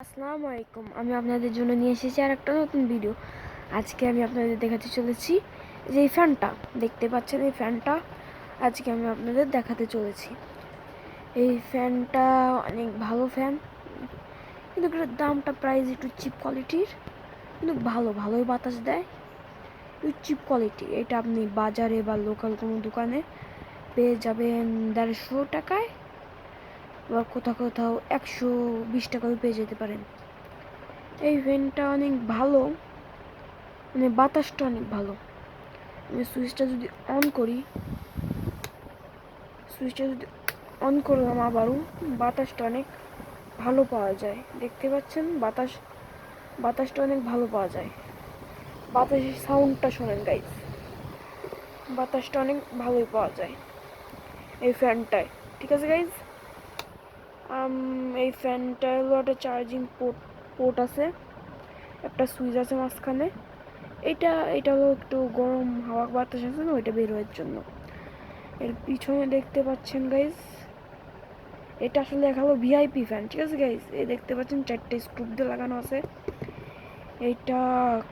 আসসালামু আলাইকুম। আমি আপনাদের জন্য নিয়ে এসেছি আর একটা নতুন ভিডিও আজকে আমি আপনাদের দেখাতে চলেছি যে এই ফ্যানটা। দেখতে পাচ্ছেন এই ফ্যানটা? আজকে আমি আপনাদের দেখাতে চলেছি। এই ফ্যানটা অনেক ভালো ফ্যান। কিন্তু এটার দামটা প্রাইস একটু চিপ কোয়ালিটির কিন্তু ভালো, ভালোই বাতাস দেয়। একটু চিপ কোয়ালিটি এটা আপনি বাজারে বা লোকাল কোনো দোকানে পেয়ে যাবেন দেড়শো টাকায়। বা কোথাও কোথাও একশো বিশ টাকাও পেয়ে যেতে পারেন। এই ফ্যানটা অনেক ভালো মানে বাতাসটা অনেক ভালো। আমি সুইচটা যদি অন করি সুইচটা যদি অন করলাম আবারও, বাতাসটা অনেক ভালো পাওয়া যায়। দেখতে পাচ্ছেন? বাতাস, বাতাসটা অনেক ভালো পাওয়া যায়। বাতাসের সাউন্ডটা শোনেন গাইজ বাতাসটা অনেক ভালোই পাওয়া যায় এই ফ্যানটায় ঠিক আছে গাইজ এই ফ্যানটা হলো একটা চার্জিং পোর্ট পোর্ট আছে। একটা সুইচ আছে মাঝখানে। এটা এটা হলো একটু গরম হাওয়া বাতাস আছে না, ওইটা বের হওয়ার জন্য। এর পিছনে দেখতে পাচ্ছেন গাইজ এটা আসলে দেখা হলো ভিআইপি ফ্যান ঠিক আছে গাইজ এই দেখতে পাচ্ছেন চারটে স্ক্রুপ দিয়ে লাগানো আছে। এইটা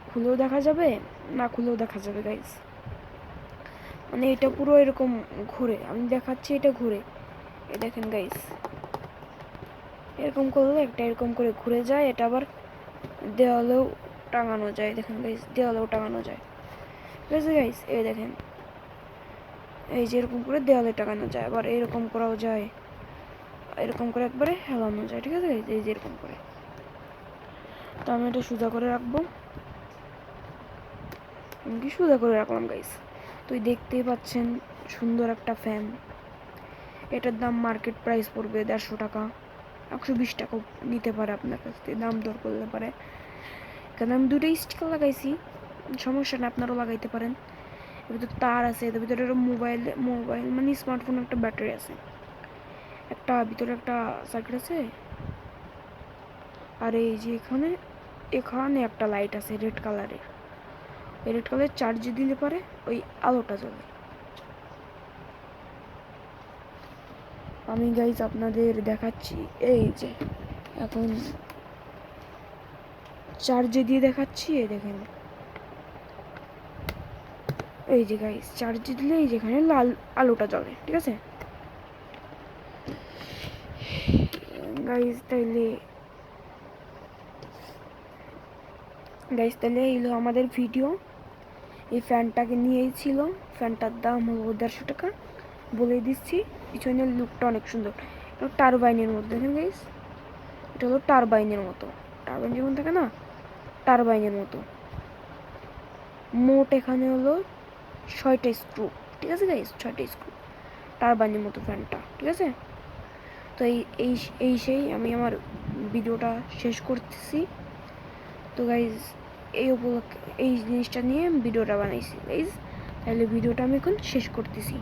খুলেও দেখা যাবে, না খুলেও দেখা যাবে গাইজ মানে এটা পুরো এরকম ঘুরে, আমি দেখাচ্ছি এটা ঘুরে। দেখেন গাইজ এরকম করলে একটা এরকম করে ঘুরে যায়, এটা আবার দেওয়ালেও টাঙানো যায়, দেখেন গাইস দেওয়ালেও টাঙানো যায়। ঠিক আছে গাইস এই দেখেন, এই যে এরকম করে দেওয়ালে টাঙানো যায়, আবার এরকম করাও যায়, এরকম করে একবারে হেলানো যায়, ঠিক আছে এই যে এরকম করে। তো আমি এটা সোজা করে রাখব। আমি কি সোজা করে রাখলাম গাইস তুই দেখতেই পাচ্ছেন সুন্দর একটা ফ্যান এটার দাম মার্কেট প্রাইস পড়বে দেড়শো টাকা। একশো বিশ টাকাও নিতে পারে আপনার কাছ থেকে, দাম দর করতে পারে। কারণ আমি দুটো স্টিকার লাগাইছি, সমস্যা না আপনারাও লাগাইতে পারেন। এর ভিতরে তার আছে, এর ভিতরে মোবাইল মোবাইল মানে স্মার্টফোন একটা ব্যাটারি আছে। একটা ভিতরে একটা সার্কিট আছে। আর এই যে এখানে এখানে একটা লাইট আছে রেড কালারের রেড কালারের চার্জ দিলে পরে, ওই আলোটা জ্বলে। আমি গাইজ আপনাদের দেখাচ্ছি, এই যে, এখন চার্জে দিয়ে দেখাচ্ছি, এই দেখেন। এই যে গাইজ চার্জে দিলে এই যেখানে লাল আলোটা জ্বলে, ঠিক আছে? গাইজ তাইলে গাইজ তাহলে এইলো আমাদের ভিডিও এই ফ্যানটাকে নিয়েই ছিল ফ্যানটার দাম হলো দেড়শো টাকা। বলে দিচ্ছি, পিছনের লুকটা অনেক সুন্দর। এটা টারবাইনের মধ্যে, দেখেন গাইস এটা হলো টারবাইনের মতো। টারবাইন যেমন থাকে না, টারবাইনের মতো। মোট এখানে হলো ছয়টা স্ক্রু ঠিক আছে গাইস ছয়টা স্ক্রু টারবাইনের মতো ফ্যানটা ঠিক আছে? তো এই এই এই সেই আমি আমার ভিডিওটা শেষ করতেছি। তো গাইজ এই উপলক্ষে, এই জিনিসটা নিয়ে ভিডিওটা বানাইছি। গাইজ তাহলে ভিডিওটা আমি এখন শেষ করতেছি।